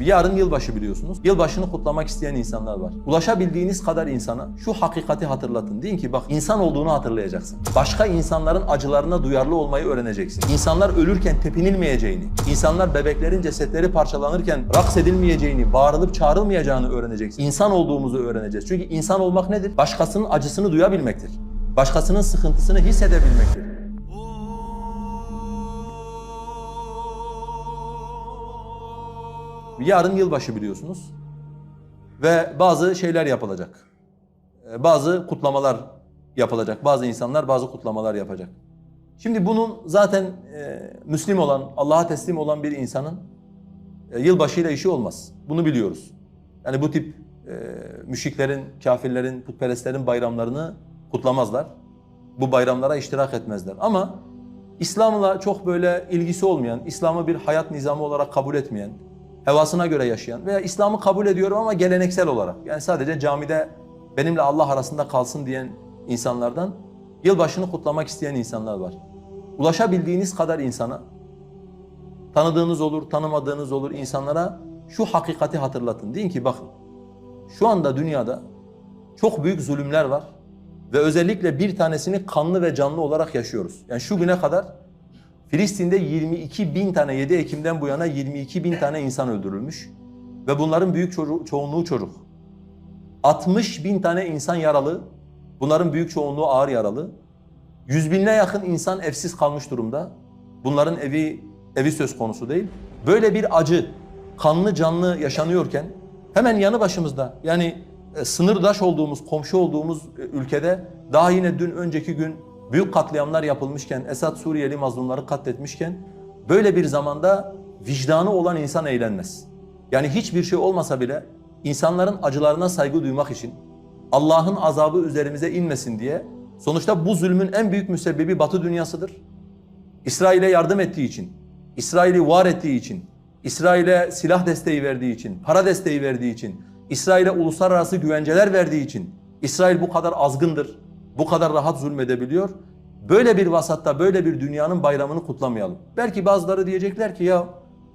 Yarın yılbaşı biliyorsunuz. Yılbaşını kutlamak isteyen insanlar var. Ulaşabildiğiniz kadar insana şu hakikati hatırlatın. Deyin ki bak insan olduğunu hatırlayacaksın. Başka insanların acılarına duyarlı olmayı öğreneceksin. İnsanlar ölürken tepinilmeyeceğini, insanlar bebeklerin cesetleri parçalanırken raks edilmeyeceğini, bağırılıp çağrılmayacağını öğreneceksin. İnsan olduğumuzu öğreneceğiz. Çünkü insan olmak nedir? Başkasının acısını duyabilmektir. Başkasının sıkıntısını hissedebilmektir. Yarın yılbaşı biliyorsunuz. Ve bazı şeyler yapılacak. Ee, Bazı kutlamalar yapılacak. Bazı insanlar bazı kutlamalar yapacak. Şimdi bunun zaten e, Müslim olan, Allah'a teslim olan bir insanın e, yılbaşıyla işi olmaz. Bunu biliyoruz. Yani bu tip e, müşriklerin, kafirlerin, putperestlerin bayramlarını kutlamazlar. Bu bayramlara iştirak etmezler. Ama İslam'la çok böyle ilgisi olmayan, İslam'ı bir hayat nizamı olarak kabul etmeyen, hevasına göre yaşayan veya İslam'ı kabul ediyorum ama geleneksel olarak yani sadece camide benimle Allah arasında kalsın diyen insanlardan yılbaşını kutlamak isteyen insanlar var. Ulaşabildiğiniz kadar insana tanıdığınız olur, tanımadığınız olur insanlara şu hakikati hatırlatın. Deyin ki bakın şu anda dünyada çok büyük zulümler var ve özellikle bir tanesini kanlı ve canlı olarak yaşıyoruz. Yani şu güne kadar Filistin'de 22 bin tane 7 Ekim'den bu yana 22 bin tane insan öldürülmüş ve bunların büyük ço- çoğunluğu çocuk. 60 bin tane insan yaralı, bunların büyük çoğunluğu ağır yaralı. Yüz binine yakın insan evsiz kalmış durumda. Bunların evi evi söz konusu değil. Böyle bir acı, kanlı canlı yaşanıyorken hemen yanı başımızda yani e, sınırdaş olduğumuz, komşu olduğumuz e, ülkede daha yine dün önceki gün büyük katliamlar yapılmışken, Esad Suriyeli mazlumları katletmişken böyle bir zamanda vicdanı olan insan eğlenmez. Yani hiçbir şey olmasa bile insanların acılarına saygı duymak için Allah'ın azabı üzerimize inmesin diye sonuçta bu zulmün en büyük müsebbibi Batı dünyasıdır. İsrail'e yardım ettiği için, İsrail'i var ettiği için, İsrail'e silah desteği verdiği için, para desteği verdiği için, İsrail'e uluslararası güvenceler verdiği için İsrail bu kadar azgındır, bu kadar rahat zulmedebiliyor. Böyle bir vasatta, böyle bir dünyanın bayramını kutlamayalım. Belki bazıları diyecekler ki ya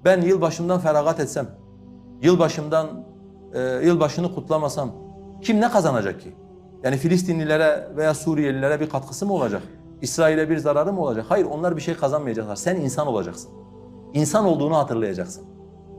ben yılbaşımdan feragat etsem, yılbaşımdan e, yılbaşını kutlamasam kim ne kazanacak ki? Yani Filistinlilere veya Suriyelilere bir katkısı mı olacak? İsrail'e bir zararı mı olacak? Hayır onlar bir şey kazanmayacaklar. Sen insan olacaksın. İnsan olduğunu hatırlayacaksın.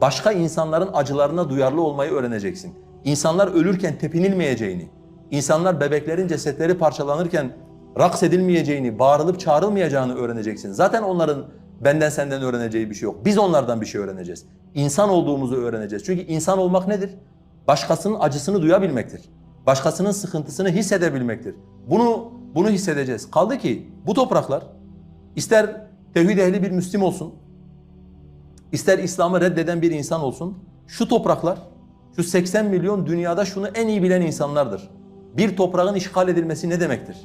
Başka insanların acılarına duyarlı olmayı öğreneceksin. İnsanlar ölürken tepinilmeyeceğini, insanlar bebeklerin cesetleri parçalanırken raks edilmeyeceğini, bağırılıp çağrılmayacağını öğreneceksin. Zaten onların benden senden öğreneceği bir şey yok. Biz onlardan bir şey öğreneceğiz. İnsan olduğumuzu öğreneceğiz. Çünkü insan olmak nedir? Başkasının acısını duyabilmektir. Başkasının sıkıntısını hissedebilmektir. Bunu bunu hissedeceğiz. Kaldı ki bu topraklar ister tevhid ehli bir Müslim olsun, ister İslam'ı reddeden bir insan olsun, şu topraklar, şu 80 milyon dünyada şunu en iyi bilen insanlardır. Bir toprağın işgal edilmesi ne demektir?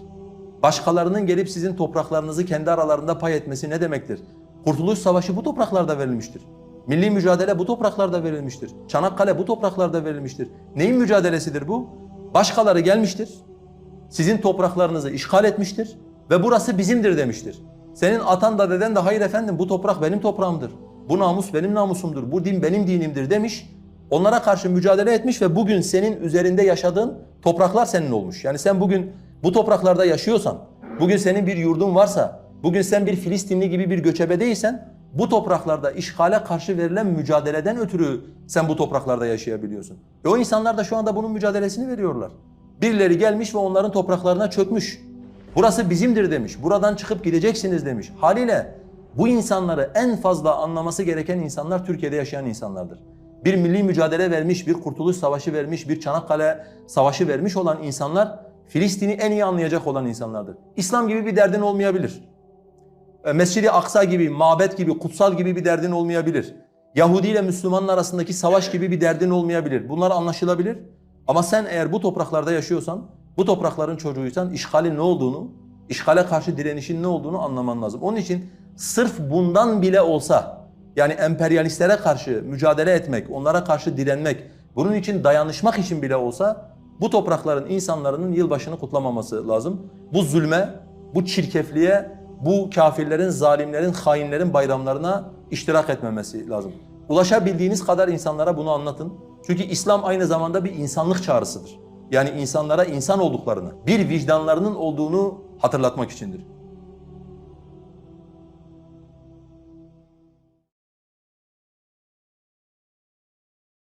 Başkalarının gelip sizin topraklarınızı kendi aralarında pay etmesi ne demektir? Kurtuluş Savaşı bu topraklarda verilmiştir. Milli mücadele bu topraklarda verilmiştir. Çanakkale bu topraklarda verilmiştir. Neyin mücadelesidir bu? Başkaları gelmiştir, sizin topraklarınızı işgal etmiştir ve burası bizimdir demiştir. Senin atan da deden de hayır efendim bu toprak benim toprağımdır. Bu namus benim namusumdur. Bu din benim dinimdir demiş. Onlara karşı mücadele etmiş ve bugün senin üzerinde yaşadığın topraklar senin olmuş. Yani sen bugün bu topraklarda yaşıyorsan, bugün senin bir yurdun varsa, bugün sen bir Filistinli gibi bir göçebe değilsen, bu topraklarda işgale karşı verilen mücadeleden ötürü sen bu topraklarda yaşayabiliyorsun. E o insanlar da şu anda bunun mücadelesini veriyorlar. Birileri gelmiş ve onların topraklarına çökmüş. Burası bizimdir demiş. Buradan çıkıp gideceksiniz demiş. Haliyle bu insanları en fazla anlaması gereken insanlar Türkiye'de yaşayan insanlardır. Bir milli mücadele vermiş, bir kurtuluş savaşı vermiş, bir Çanakkale savaşı vermiş olan insanlar Filistin'i en iyi anlayacak olan insanlardır. İslam gibi bir derdin olmayabilir. E, Mescid-i Aksa gibi, mabet gibi, kutsal gibi bir derdin olmayabilir. Yahudi ile Müslümanın arasındaki savaş gibi bir derdin olmayabilir. Bunlar anlaşılabilir. Ama sen eğer bu topraklarda yaşıyorsan, bu toprakların çocuğuysan işgalin ne olduğunu, işgale karşı direnişin ne olduğunu anlaman lazım. Onun için sırf bundan bile olsa, yani emperyalistlere karşı mücadele etmek, onlara karşı direnmek, bunun için dayanışmak için bile olsa bu toprakların insanların yılbaşını kutlamaması lazım. Bu zulme, bu çirkefliğe, bu kafirlerin, zalimlerin, hainlerin bayramlarına iştirak etmemesi lazım. Ulaşabildiğiniz kadar insanlara bunu anlatın. Çünkü İslam aynı zamanda bir insanlık çağrısıdır. Yani insanlara insan olduklarını, bir vicdanlarının olduğunu hatırlatmak içindir.